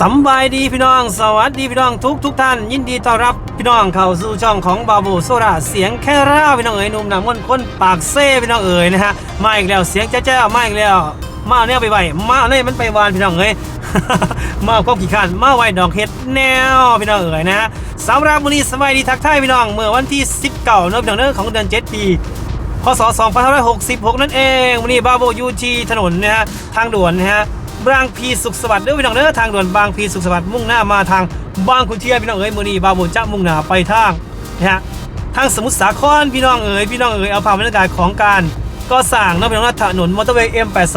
สำบายดีพี่น้อง สวัสดีพี่น้องทุกทุกท่าน ยินดีต้อนรับพี่น้องเข้าสู่ช่องของบาบูโซราเสียงแค่ร่าพี่น้องเอ๋ยหนุ่มหนังมันคนปากเซ่พี่น้องเอ๋ยนะฮะมาอีกแล้วเสียงแจ้าๆมาอีกแล้วมาเนี่ยไปไหวมาเนี่ยมันไปวานพี่น้องเอ๋ยมาควบขี่ขันมาไว้ดอกเห็ดแนวพี่น้องเอ๋ยนะฮะสำหรับวันนี้สบายดีทักทายพี่น้องเมื่อวันที่10เก่าเริ่มเดือนเนของเดือน7ปีพศ2566 นั่นเองวันนี้บาโบยูทีถนนนะฮะทางด่วนนะฮะ บางพีสุขสวัสดิ์เด้อพี่น้องเด้อทางด่วนบางพีสุขสวัสดิ์มุ่งหน้ามาทางบางขุนเทียนพี่น้องเอ๋ยมือนีบางบุญจะมุ่งหน้าไปทางนะฮะทางสมุทรสาครพี่น้องเอ๋ยพี่น้องเอ๋ยเอาภาพบรรยากาศของการ ก็สร้างน้องพี่น้องนะถนนมอเตอร์เวย์ M82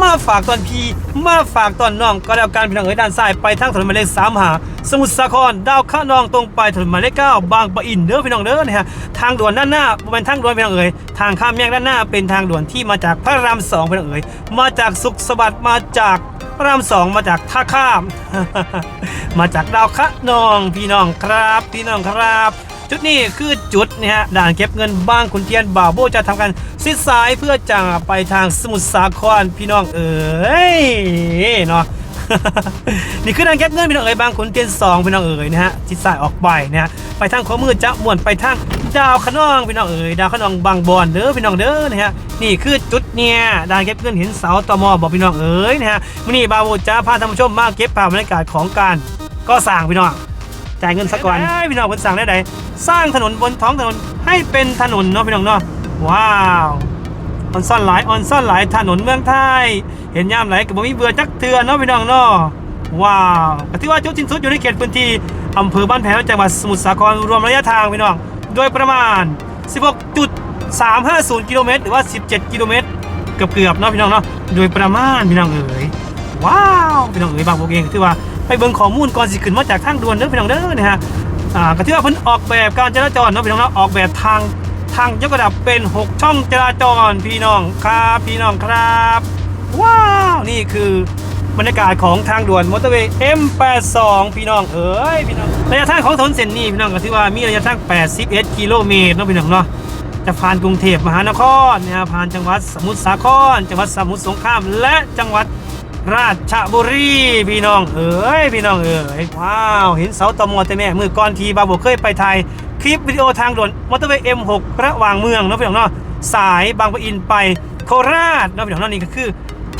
มาฝากตอนพีมาฝากตอนน้องก็แล้วกันพี่น้องเอ๋ยด้านซ้ายไปทางถนนหมายเลข3หาสมุทรสาครดาวคะนองตรงไปถนนหมายเลข9บางปะอินเด้อพี่น้องเด้อนะฮะทางด่วนด้านหน้าเป็นทางด่วนพี่น้องเอ๋ยทางข้ามแยกด้านหน้าเป็นทางด่วนที่มาจากพระรามสองพี่น้องเอ๋ยมาจากสุขสวัสดิ์มาจากพระรามสองมาจากท่าข้าม มาจากดาวคะนองพี่น้องครับ พี่น้องครับ จุดนี้คือจุดนะฮะด่านเก็บเงินบางขุนเทียนบ่าวโบจะทำการซิดซ้ายเพื่อจะไปทางสมุทรสาครพี่น้องเอ๋ยเนาะนี่คือด่านเก็บเงินพี่น้องเอ๋ยบางขุนเทียนสองพี่น้องเอ๋ยนะฮะซิดซ้ายออกไปนะฮะไปทางขวามือจะม่วนไปทางดาวขนองพี่น้องเอ๋ยดาวขนองบางบอนเด้อพี่น้องเด้อนะฮะนี่คือจุดเนี่ยด่านเก็บเงินเห็นเสาตมบอกพี่น้องเอ๋ยนะฮะมื้อนี้บ่าวโบจะพาท่านผู้ชมมาเก็บภาพบรรยากาศของการก็สร้างพี่น้องจ่ายเงินสักก่อนได้พี่น้องคนสั่งได้ใด สร้างถนนบนท้องถนนให้เป็นถนนเนาะพี่น้องเนาะว้าวออนซ่อนหลายออนซ่อนหลายถนนเมืองไทย เห็นยามไหลกับบ่มีเบื่อจักเตือนเนาะพี่น้องเนาะว้าวก็ถือว่าจุดสิ้นสุดอยู่ในเขตพื้นที่อำเภอบ้านแพ้วจังหวัดสมุทรสาครรวมระยะทางพี่น้อง โดยประมาณ 16.350 กิโลเมตรหรือว่า 17 กิโลเมตรเกือบเกือบเนาะพี่น้องเนาะโดยประมาณพี่น้องเอ๋ยว้าวพี่น้องเอ๋ยบางพวกเองถือว่าไปเบิ่งข้อมูลก่อนสิขึ้นมาจากทางด่วนเด้อพี่น้องเด้อนะฮะ อ่าก็ถือว่าเพิ่นออกแบบการจราจรเนาะพี่น้องเนาะออกแบบทางทางยกระดับเป็น 6 ช่องจราจรพี่น้องครับพี่น้องครับว้าวนี่คือบรรยากาศของทางด่วนมอเตอร์เวย์ M82 พี่น้องเอ๋ยพี่น้องระยะทางของถนนเส้นนี้พี่น้องก็ถือว่ามีระยะทาง 81 กิโลเมตรเนาะพี่น้องเนาะจะผ่านกรุงเทพมหานครนะฮะผ่านจังหวัดสมุทรสาคร จังหวัดสมุทรสงคราม และจังหวัด ราชบุรีพี่น้องเอ๋ยพี่น้องเอ๋ยว้าวเห็นเสาตอมอแต่แม่มือก่อนทีบาโบเคยไปถ่ายคลิปวิดีโอทางด่วนมอเตอร์เวย์ M6 ระหว่างเมืองเนาะพี่น้องเนาะสายบางปะอินไปโคราชเนาะพี่น้องเนาะนี่ก็คือ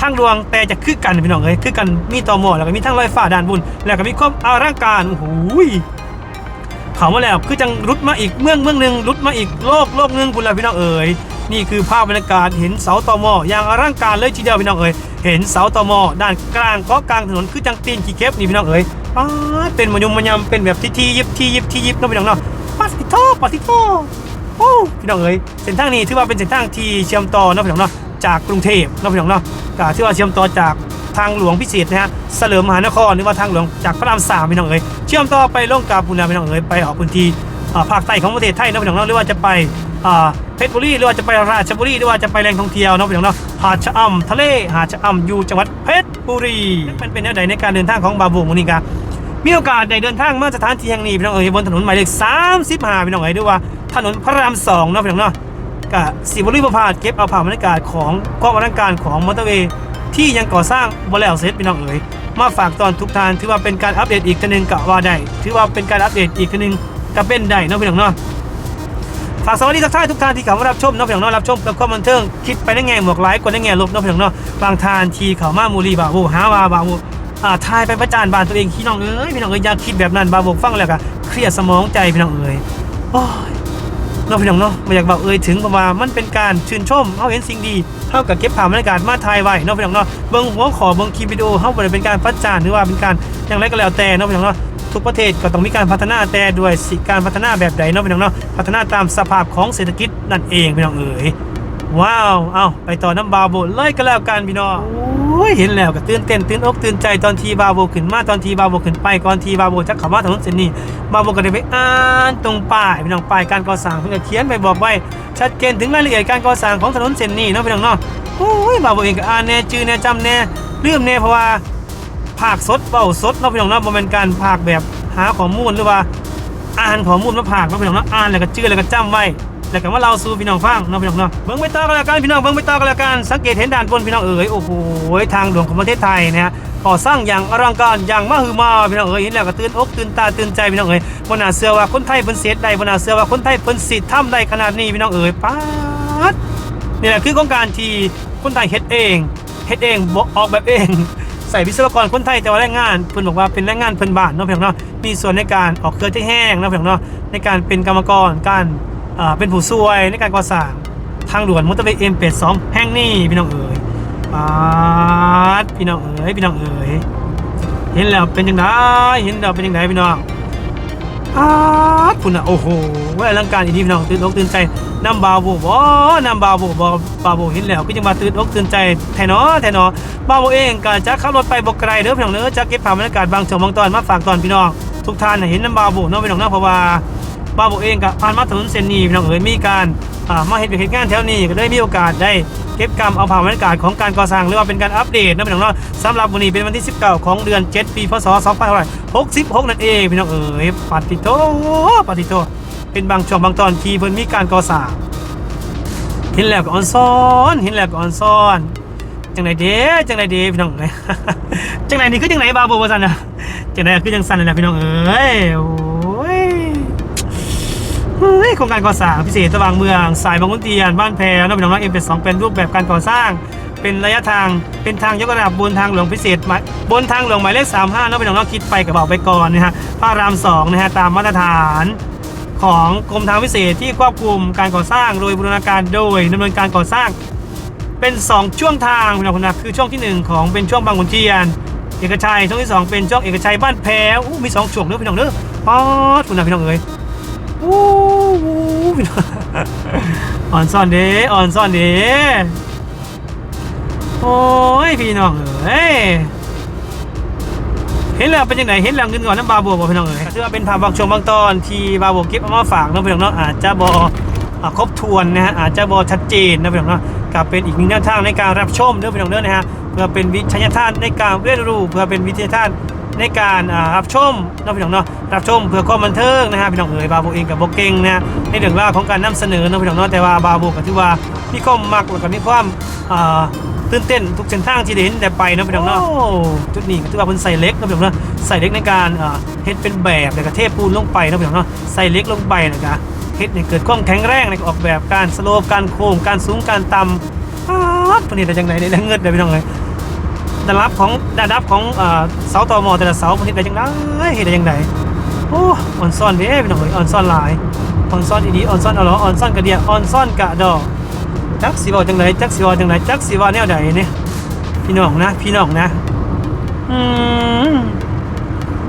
ทางดวงแต่จะคือกันพี่น้องเอ้ยคือกันมีตอมอแล้วก็มีทั้งลอยฟ้าด้านบนแล้วก็มีความอาร่างการโอ้โหยเขามาแล้วคือจังรุดมาอีกเมืองเมืองหนึ่งรุดมาอีกโลกโลกหนึ่งคุณล้วพี่น้องเอ๋ยนี่คือภาพบรรยากาศเห็นเสาตอมออย่างอลังการเลยทีเดียวพี่น้องเอ๋ย เห็นเสาตอมอด้านกลางก็กลางถนนคือจังตีนขี่เคฟนี่พี่น้องเอ๋ยป๊าเป็นมะยมมยำเป็นแบบทีทียิบทียิบทียิบเนาะพี่น้องเนาะปัสติโตปัสติโตโอ้พี่น้องเอ๋ยเส้นทางนี้ถือว่าเป็นเส้นทางที่เชื่อมต่อเนาะพี่น้องเนาะจากกรุงเทพเนาะพี่น้องเนาะก็ถือว่าเชื่อมต่อจากทางหลวงพิเศษนะฮะเสลิมมหานครหรือว่าทางหลวงจากพระรามสามพี่น้องเอ๋ยเชื่อมต่อไปลงกาบุรีพี่น้องเอ๋ยไปออกพื้นที่อ่าภาคใต้ของประเทศไทยเนาะพี่น้องเนาะหรือว่าจะไปอ่าเพชรบุรีหรือว่าจะไปราชบุรีหรือว่าจะไปแหล่งท่องเที่ยวเนาะพี่น้องเนาะ หาดชะอำทะเลหาดชะอำอยู่จังหวัดเพชรบุรีมันเป็นแนวใดในการเดินทางของบาบูมุนิกามีโอกาสได้เดินทางมาสถานที่แห่งนี้พี่น้องเอ๋ยบนถนนหมายเลข35พี่น้องเอ๋ยด้วยว่าถนนพระรามสองเนาะพี่น้องเนาะก็สิบริบพาดเก็บเอาภาพบรรยากาศของกองอลังการของมอเตอร์เวย์ที่ยังก่อสร้างบ่แล้วเสร็จพี่น้องเอ๋ยมาฝากตอนทุกทานถือว่าเป็นการอัปเดตอีกทีหนึงกะว่าได้ถือว่าเป็นการอัปเดตอีกทีหนึงก็เป็นได้เนาะพี่น้องเนาะ ฝากสวัสดีทักทายทุกท่านที่เข้ามารับชมน้องพี่น้องนาะรับชมกับความบันเทิงคิดไปได้ไงหมวกหลายกว่าได้ไงลบน้องพี่น้องนาะบางทานทีเขามามูลีบาบูหาวาบาบูอ่าทายไปประจานบานตัวเองพี่น้องเอ้ยพี่น้องเอ้ยอย่าคิดแบบนั้นบาบูฟังแล้วก็เครียดสมองใจพี่น้องเอ้ยโอ้ยเน้องพี่น้องเนาะไม่อยากบอกเอ้ยถึงประมาณมันเป็นการชื่นชมเขาเห็นสิ่งดีเท่ากับเก็บภาพบรรยากาศมาถ่ายไว้น้องพี่น้องเนาะเบิ่งหัวขอเบิ่งคลิปวิดีโอเขาบ่ได้เป็นการประจานหรือว่าเป็นการอย่างไรก็แล้วแต่น้องพี่น้องเนาะ กประเทศก็ต้องมีการพัฒนาแต่ด้วยสิการพัฒนาแบบใดเนาะพี่น้องเนาะพัฒนาตามสภาพของเศรษฐกิจนั่นเองพี่น้องเอ๋ยว้าวเอาไปต่อน้ำบาโบเลยก็แล้วกันพี่น้องโอ้ยเห็นแล้วก็ตื่นเต้นตื่นอกตื่นใจตอนทีบาโบขึ้นมาตอนทีบาโบขึ้นไปก่อนทีบาโบจะข้ามาถนนเส้นนี้บาโบก็ได้ไปอ่านตรงป้ายพี่น้องป้ายการก่อสร้างเพิ่นก็เขียนไปบอกไว้ชัดเจนถึงรายละเอียดการก่อสร้างของถนนเส้นนี้เนาะพี่น้องเนาะโอ้ยบาโบเองก็อ่านแน่จื้อแน่จำแน่ลืมแน่เพราะว่า ภาคสดเบาสดเนาะพี่น้องเนาะบ่แม่นการภาคแบบหาข้อมูลหรือว่าอ่านข้อมูลมาภาคเนาะพี่น้องเนาะอ่านแล้วก็ชื่อแล้วก็จำไว้แล้วก็มาเล่าสู่พี่น้องฟังเนาะพี่น้องเนาะเบิ่งไปต่อกันแล้วกันพี่น้องเบิ่งไปต่อกันแล้วกันสังเกตเห็นด่านบนพี่น้องเอ๋ยโอ้โหทางหลวงของประเทศไทยนะฮะก่อสร้างอย่างอลังการอย่างมหึมาพี่น้องเอ๋ยเห็นแล้วก็ตื่นอกตื่นตาตื่นใจพี่น้องเอ๋ยบ่น่าเชื่อว่าคนไทยเพิ่นเสียได้บ่น่าเชื่อว่าคนไทยเพิ่นสิทำได้ขนาดนี้พี่น้องเอ๋ยป๊าดนี่แหละคือโครงการที่คนไทยเฮ็ดเองเฮ็ดเองออกแบบเอง ใส่วิศวกรคนไทยแต่ว่าแรงงานเพิ่นบอกว่าเป็นแรงงานเพิ่นบ้านเนาะพี่น้องเนาะมีส่วนในการออกเครือที่แห้งเนาะพี่น้องเนาะในการเป็นกรรมกรการอ่าเป็นผู้ช่วยในการก่อสร้างทางด่วนมอเตอร์เวย์ M82 แห่งนี้พี่น้องเอ๋ยปาดพี่น้องเอ๋ยพี่น้องเอ๋ยเห็นแล้วเป็นยังไงเห็นแล้วเป็นยังไงพี่น้อง ปาดคุณอะโอ้โหว่าอลังการอีดีพี่น้องตื่นอกตื่นใจน้ำบาวโบบ่น้ำบาวโบบ่บาวโบเห็นแล้วก็ยังมาตื่นอกตื่นใจแทนอแทนอบาวโบเองก็จะขับรถไปบ่ไกลเด้อพี่น้องเด้อจะเก็บภาพบรรยากาศบางช่วงบางตอนมาฝากตอนพี่น้องทุกท่านเห็นน้ำบาวโบเนาะพี่น้องเนาะเพราะว่าบ้าบเองกับผ่านมาถนนเส้นนี้พี่น้องเอ๋ยมีการมาเห็นเหตุงานแถวนี้ก็ได้มีโอกาสได้ เก็บกรรมเอาผ่านบรรยากาศของการก่อสร้างหรือว่าเป็นการอัปเดตนะพี่น้องเนาะสำหรับวันนี้เป็นวันที่ 19 ของเดือน 7 ปีพศ2566นั่นเองพี่น้องเอ๋ยปฏิโตปฏิโตเป็นบางช่วงบางตอนที่เพิ่นมีการก่อสร้างเห็นแล้วก็ออนซ้อนเห็นแล้วก็ออนซ้อนจังไหนเด้จังไหนเด้พี่น้องจังไหนนี่คือจังไหนบาโบว่าซั่นนะจังไหนคือจังซันนั่แหละพี่น้องเอ้ยโอ้ยเฮ้ยโครงการก่อสร้างพิเศษระหว่างเมือง สายบางขุนเทียนบ้านแพรนอกจากนั้นเอ็มเป็นสองเป็นรูปแบบการก่อสร้าง เป็นระยะทางเป็นทางยกระดับบนทางหลวงพิเศษบนทางหลวงหมายเลขสามห้านอกจากนั้นคิดไปกับบอกไปก่อนนะฮะพระรามสองนะฮะตามมาตรฐานของกรมทางพิเศษที่ควบคุมการก่อสร้างโดยบูรณาการโดยดำเนินการก่อสร้าง เป็น 2 ช่วงทางพี่น้องคุณนะคือช่วงทีหนึ่1 ของเป็นช่วงบางขุนเทียน เอกชัยช่วงที่ 2 เป็นช่วงเอกชัยบ้านแพรอู้มีสองช่วงเด้อพี่น้องเด้อป๊อดคุณนะพี่น้องเอ้ย วู้วู้องอ่อนซ่อนเด้อ่อนซ่อนเด้โอ้ยพี่น้องเอ้ยเห็นแล้วเป็นยังไงเห็นแล้วเงินก่อนน้ำบาบวกบ่พี่น้องเอ้ยถือว่าเป็นภาพบางช่วงบางตอนที่บาบวกเก็บเอามาฝากเนาะพี่น้องเนาะอาจจะบอครบถ้วนนะฮะอาจจะบ่ชัดเจนนะพี่น้องเนาะกับเป็นอีกหนึ่งแนวทางในการรับชมเด้อพี่น้องเด้อนะฮะเพื่อเป็นวิทยาทานในการเรียนรู้เพื่อเป็นวิทยาทาน ในการรับชมเนาะพี่น้องเนาะรับชมเพื่อความบันเทิงนะฮะพี่น้องเอ๋ยบาโบเองกับโบเก่งนะในเรื่องราวของการนำเสนอเนาะพี่น้องเนาะแต่ว่าบาโบก็ถือว่ามีความมักแล้วก็มีความตื่นเต้นทุกเส้นทางที่ได้เห็นแต่ไปเนาะพี่น้องเนาะจุดนี้ก็ถือว่าเพิ่นใส่เล็กเนาะพี่น้องเนาะใส่เล็กในการเฮ็ดเป็นแบบแล้วก็เทปูนลงไปเนาะพี่น้องเนาะใส่เล็กลงไปแล้วก็เฮ็ดให้เกิดความแข็งแรงในการออกแบบการสโลปการโค้งการสูงการต่ำป๊าดเพิ่นเฮ็ดได้จังไดได้เงินเด้พี่น้องเอ้ย ระดับของระดับของเสาต่อมอแต่ละเสามันเฮ็ดได้จังไดเฮ็ดได้จังไดโอ้อ่อนซ่อนเด้พี่น้องเอ้ยอ่อนซ่อนหลายอ่อนซ่อนอีดีอ่อนซ่อนอาเหรออ่อนซ่อนกระเดียอ่อนซ่อนกะดอกจักสิเว้าจังไดจักสิเว้าจังไดจักสิเว้าแนวใดเนี่ยพี่น้องนะ พี่น้องนะอืม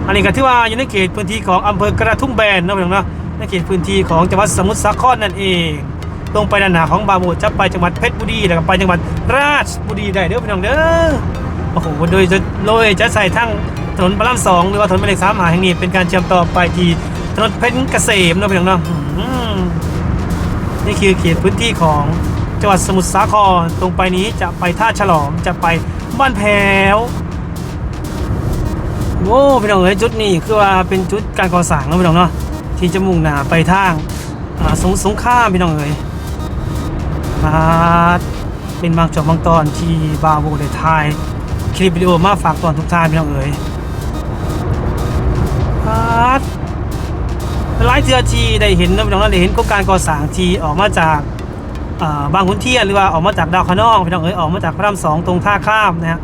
อันนี้ก็ถือว่าอยู่ในเขตพื้นที่ของอำเภอกระทุ่มแบนนะพี่น้องนะในเขตพื้นที่ของจังหวัดสมุทรสาครนั่นเองตรงไปด้านหน้าของบาโบจะไปจังหวัดเพชรบุรีแล้วก็ไปจังหวัดราชบุรีได้เด้อพี่น้องเด้อ โอ้โหโดยจะโดยจะใส่ทั้งถนนพระรามสองหรือว่าถนนหมายเลขสามหาแห่งนี้เป็นการเชื่อมต่อไปที่ถนนเพชรเกษมนะพี่น้องเนาะนี่คือเขตพื้นที่ของจังหวัดสมุทรสาครตรงไปนี้จะไปท่าฉลอมจะไปบ้านแพ้วโอ้พี่น้องเอ้ยจุดนี้คือว่าเป็นจุดการก่อสร้างนะพี่น้องเนาะที่จะมุ่งหน้าไปทางสงสงข้ามพี่น้องเอ้ยมาเป็นบางช่วงบางตอนที่บาโบได้ถ่าย คลิปวิดีโอมาฝากตอนทุกท่านพี่น้องเอ๋ยครับหลายเทือทีได้เห็นนะพี่น้องได้เห็นโครงการก่อสร้างทีออกมาจากาบางขุนเทียนหรือว่าออกมาจากดาวคะนองพี่น้องเอ๋ยออกมาจากพระรามสองตรงท่าข้ามนะฮะ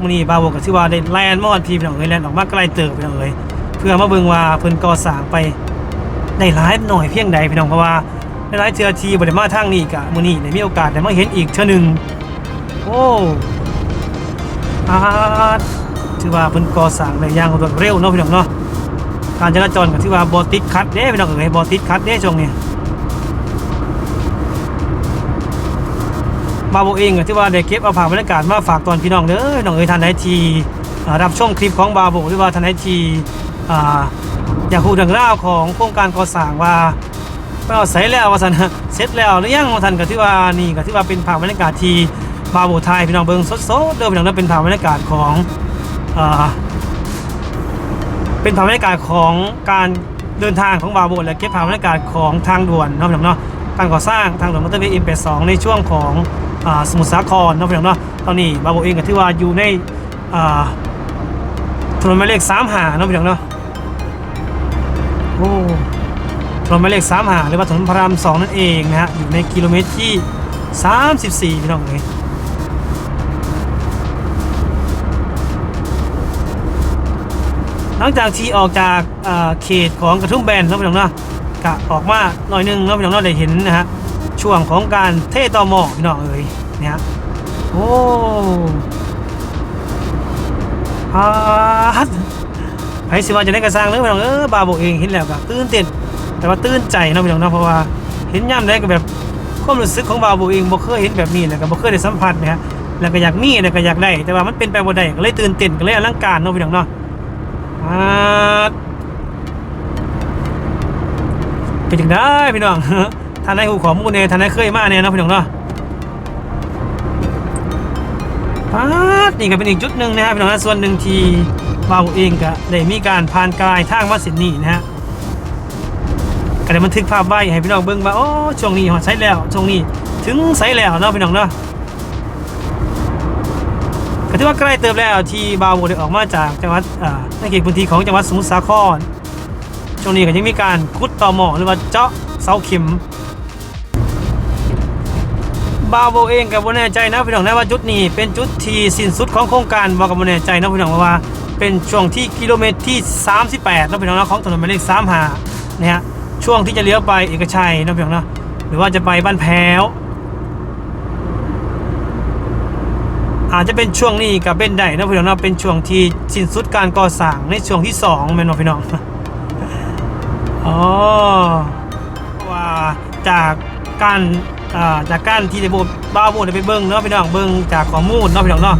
มื้อนี้บาวกกับชื่อว่าได้แลนด์มอดพี่พี่น้องเอ๋ยแลนด์ออกมาไกลเติบพี่น้องเอ๋ยเพื่อมาเบิ่งว่าเพิ่นก่อสร้างไปได้หลายหน่อยเพียงใดพี่น้องเพราะว่าหลายเทือทีบ่ได้มาทางนี้กะมื้อนี้ได้มีโอกาสได้มาเห็นอีกเทื่อนึงโอ้ อาถือว่าเพิ่นก่อสร้างได้อย่างรวดเร็วเนาะพี่น้องเนาะการจราจรก็ถือว่าบ่ติดขัดเด้พี่น้องเอ้ยบ่ติดขัดเด้ช่วงนี้บาโบเองก็ถือว่าได้เก็บเอาภาพบรรยากาศมาฝากตอนพี่น้องเด้อน้องเอ้ยท่านใดที่อ่ารับชมคลิปของบาโบหรือว่าท่านใดที่อ่าอยากรู้เรื่องราของโครงการก่อสร้างว่าเป้าใสแล้วว่าซั่นเสร็จแล้วหรือยังว่าท่านก็ถือว่านี่ก็ถือว่าเป็นภาพบรรยากาศที่ บาโบไทยพี่น้องเบิงสดๆเดิมพี่น้องนั่นเป็นภาพบรรยากาศของอเป็นภาพบรรยากาศของการเดินทางของบาโบและเก็บภาพบรรยากาศของทางด่วนเนาะพี่น้องเนาะการก่อสร้างทางด่วนมอเตอร์เวย์ M82 ในช่วงของอสมุทรสาครเนาะพี่น้องเนาะตอนนี้บาโบเองก็ถือว่าอยู่ในถนนหมายเลขสามหาเนาะพี่น้องเนาะโอ้ถนนหมายเลขสามหาหรือว่าถนนพระรามสองนั่นเองนะฮะอยู่ในกิโลเมตรที่สามสิบสี่พี่น้องเลย หลังจากที่ออกจากเขตของกระทุ่มแบนเนาะพี่น้องเนาะกะออกมาหน่อยหนึงเนาะพี่น้องเนาะได้เห็นนะฮะช่วงของการเทต่อหมอพี่น้องเอ้ยเนี่ยฮะโอ้ฮาดไผสิว่าจะได้กระซังเด้อพี่น้องเออบาโบเองเห็นแล้วก็ตื่นเต้นแต่ว่าตื่นใจเนาะพี่น้องเนาะเพราะว่าเห็นย่ำได้ก็แบบความรู้สึกของบาโบเองบ่เคยเห็นแบบนี้แล้วก็บ่เคยได้สัมผัสนะฮะแล้วก็อยากมีแล้วก็อยากได้ แต่ว่ามันเป็นไปบ่ได้ก็เลยตื่นเต้นก็เลยอลังการเนาะพี่น้องเนาะ เป็นจังได้พี่น้องท่านได้หูขอมูลเนี่ยท่านได้เคยมาเนี่ยนะพี่น้องเนาะปาดนี่ก็เป็นอีกจุดหนึ่งนะครับพี่น้องนะส่วนหนึ่งที่เราเองก็ได้มีการผ่านกายทางวัดสินนี่นะฮะก็ได้บันทึกภาพไว้ให้พี่น้องเบิ่งว่าโอ้ช่วงนี้ฮอดไซแล้วช่วงนี้ถึงไซแล้วเนาะพี่น้องเนาะ ก็ถือว่าใกล้เติมแล้วที่บาวโบได้ออกมาจากจังหวัดอ่าในเขตพื้นที่ของจังหวัดสมุทรสาคร ช่วงนี้ก็ยังมีการขุดต่อหมอหรือว่าเจาะเสาเข็ม บาโบเองกับโบแน่ใจนะพี่น้องนะว่าจุดนี้เป็นจุดที่สิ้นสุดของโครงการบอกกับโบแน่ใจนะพี่น้องว่าเป็นช่วงที่กิโลเมตรที่ 38นะพี่น้องนะของถนนหมายเลข3หานะฮะช่วงที่จะเลี้ยวไปเอกชัยนะพี่น้องนะหรือว่าจะไปบ้านแพ้ว อาจจะเป็นช่วงนี้กับเป็นได้นะพี่น้องเนาะเป็นช่วงที่สิ้นสุดการก่อสร้างในช่วงที่สองแม่นบ่พี่น้องอ๋อว่าจากการอ่าจากการที่ได้บบ้าบได้ไปเบิ้งเนาะพี่น้องเบิ้งจากข้อมูลเนาะพี่น้องเนาะ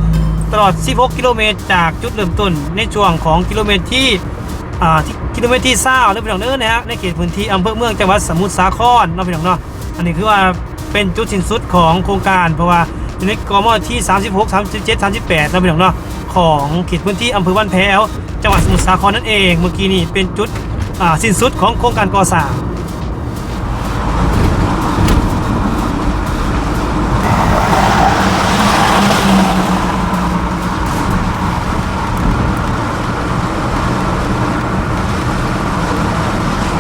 ตลอด 16 กิโลเมตรจากจุดเริ่มต้นในช่วงของกิโลเมตรที่อ่าที่กิโลเมตรที่20นะพี่น้องเด้อนะฮะในเขตพื้นที่อำเภอเมืองจังหวัดสมุทรสาครเนาะพี่น้องเนาะอันนี้คือว่าเป็นจุดสิ้นสุดของโครงการเพราะว่า อยู่ในกมที่ 36 37 38นะพี่น้องเนาะของเขตพื้นที่อำเภอบ้านแพ้วจังหวัดสมุทรสาครนั่นเองเมื่อกี้นี่เป็นจุดสิ้นสุดของโครงการก่อสร้าง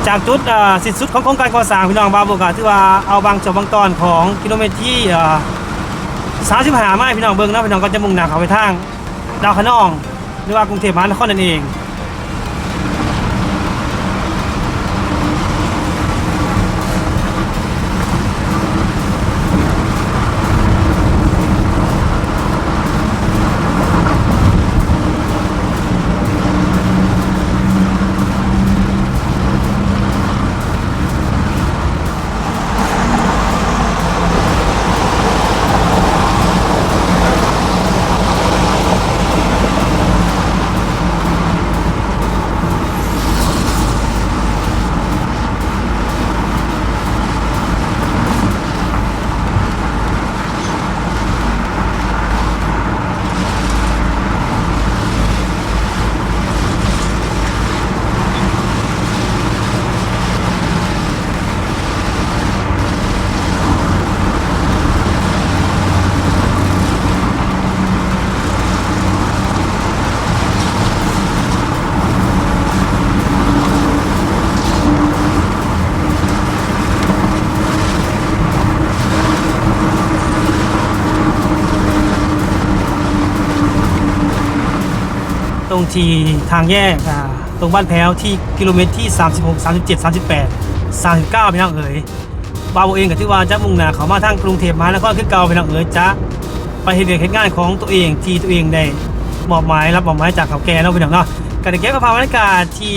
จากจุดสิ้นสุดของโครงการก่อสร้างพี่น้องบาวโบกาที่ว่าเอาบางจบบางตอนของกิโลเมตรที่ สามสิบห้าไม้พี่น้องเบิ้งนะพี่น้องก็จะมุ่งหน้าเข้าไปทางดาวคะนอง หรือว่ากรุงเทพมหานครนั่นเอง รงทีทางแยกตรงบ้านแพ้วที่กิโลเมตรที่ 36 37 38 39พี่น้องเอ๋ยบาวโบเองกับที่ว่าจะมุ่งหน้าเขามาทางกรุงเทพมหานครคือเก่าพี่น้องเอ๋ยจะไปเห็นเรื่องเหตุงานของตัวเองที่ตัวเองได้มอบหมายรับมอบหมายจากเขาแก่เนาะพี่น้องเนาะการเก็บภาพบรรยากาศที่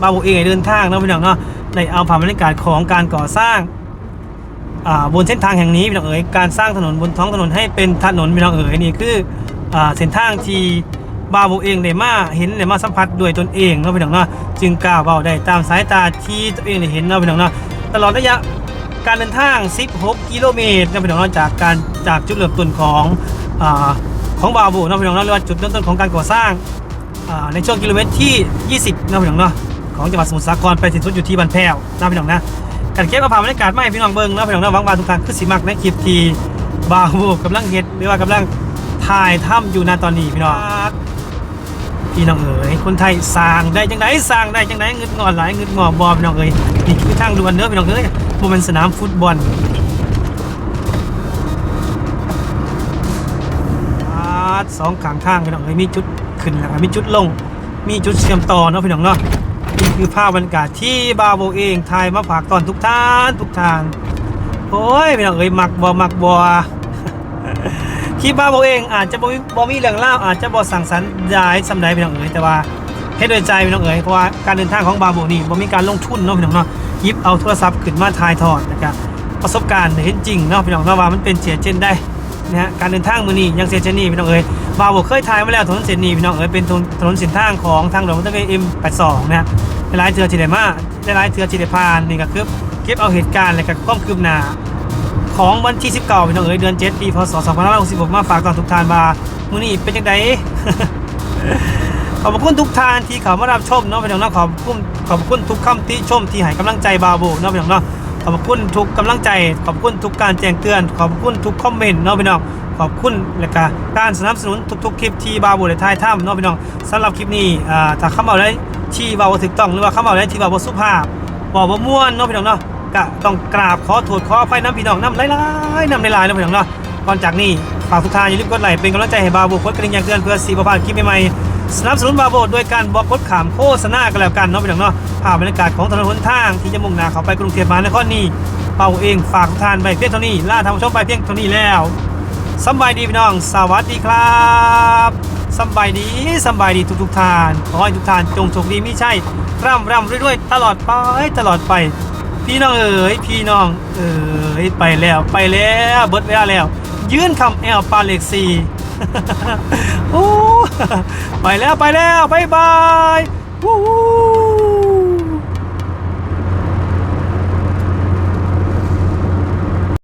บาวโบเองเดินทางเนาะพี่น้องเนาะได้เอาภาพบรรยากาศของการก่อสร้างบนเส้นทางแห่งนี้พี่น้องเอ๋ยการสร้างถนนบนท้องถนนให้เป็นถนนพี่น้องเอ๋ยนี่คือเส้นทางที่ บาวเองได้มาเห็นได้มาสัมผัสด้วยตนเองเนาะพี่น้องเนาะจึงกล้าเบาได้ตามสายตาที่ตัวเองได้เห็นเนาะพี่น้องเนาะตลอดระยะการเดินทาง 16 กิโลเมตรเนาะพี่น้องเนาะจากการจากจุดเริ่มต้นของอ่าของบาวบเนาะพี่น้องเนาะหรือว่าจุดเริ่มต้นของการก่อสร้างอ่าในช่วงกิโลเมตรที่ 20เนาะพี่น้องเนาะของจังหวัดสมุทรสาครไปถึงสุดอยู่ที่บ้านแพ้วนะพี่น้องนะการเก็บเอาภาพบรรยากาศมาให้พี่น้องเบิ่งนาะพี่น้องนาะหวังว่าทุกท่านคือสิมักในคลิปที่บาวโบกำลังเฮ็ดหรือว่ากำลังถ่ายถ้ำอยู่ณตอนนี้พี่น้อง พี่น้องเอ๋ยคนไทยสร้างได้จังไดสร้างได้จังไดเงินงอนหลายเงินงอบอพี่น้องเอ๋ยนี่คือทางด่วนเด้อพี่น้องเอ๋ยบ่แม่นสนามฟุตบอลสองข้างทางพี่น้องเอ๋ยมีจุดขึ้นแล้วมีจุดลง มีจุดเชื่อมต่อเนาะพี่น้องเนาะนี่คือภาพบรรยากาศที่บาโบเองถ่ายมาฝากตอนทุกท่านทุกทานโอ้ยพี่น้องเอ๋ยมักบ่มักบ่ คลิปบาโบเองอาจจะบ่มีเรื่องเล่าอาจจะบ่สั่งสรรค์ยายสำใดพี่น้องเอ๋ยแต่ว่าเฮ็ดด้วยใจพี่น้องเอ๋ยเพราะว่าการเดินทางของบาโบนี่บ่มีการลงทุนเนาะพี่น้องเนาะหยิบเอาโทรศัพท์ขึ้นมาถ่ายทอดนะครับประสบการณ์เห็นจริงเนาะพี่น้องเนาะว่ามันเป็นเจียเจนได้นะฮะการเดินทางมื้อนี้ยังเสียเจนนี่พี่น้องเอ๋ยบาโบเคยถ่ายมาแล้วถนนเส้นนี้พี่น้องเอ๋ยเป็นถนนเส้นทางของทางหลวงตั้งแต่ M82 นะฮะหลายเทือที่ได้มาหลายเทือที่ได้ผ่านนี่ก็คือเก็บเอาเหตุการณ์และก็ความคืบหน้า ของวันที่ 19พี่น้องเอ๋ยเดือน 7 ปีพศ2566มาฝากตอนทุกท่านบามื้อนี้เป็นจังไดขอบคุณทุกท่านที่เข้ามารับชมเนาะพี่น้องเนาะขอบคุณขอบคุณทุกคำที่ชมที่ให้กำลังใจบาโบเนาะพี่น้องเนาะขอบคุณทุกกำลังใจ ขอบคุณทุกการแจ้งเตือน ขอบคุณทุกคอมเมนต์เนาะพี่น้องขอบคุณและก็การสนับสนุนทุกๆคลิปที่บาโบได้ถ่ายทำเนาะพี่น้องสำหรับคลิปนี้อ่าถ้าเข้ามาได้ที่บาโบถูกต้องหรือว่าเข้ามาได้ที่บาโบสุภาพบอกว่าม่วนเนาะพี่น้องเนาะ ก็ต้องกราบขอโทษขออภัยน้ำพี่น้องน้ำหลายๆน้ำหลายๆเนาะพี่น้องเนาะก่อนจากนี้ฝากทุกท่านอย่าลืมกดไลค์เป็นกำลังใจให้บาโบกดกระดิ่งแจ้งเตือนเพื่อสีประพลาดคลิปใหม่ๆสนับสนุนบาโบด้วยการบอกกดขามโฆษณากันแล้วกันเนาะพี่น้องเนาะภาพบรรยากาศของถนนหนทางที่จะมุ่งหน้าเข้าไปกรุงเทพมหานครนี้เป่าเองฝากทุกท่านไปเพียงเท่านี้ล่าทางผู้ชมไปเพียงเท่านี้แล้วสบายดีพี่น้อง สวัสดีครับสบายดีสบายดีทุกๆท่านขอให้ทุกท่านจงโชคดีไม่ใช่ร่ำร่ำรวยๆตลอดไปตลอดไป พี่น้องเอ๋ยพี่น้องเอ๋ยไปแล้วไปแล้วเบิดเวลาแล้ว ยื่นคำแอลปาเล็กซีโอ้ไปแล้วไปแล้วบายบายวู้วู้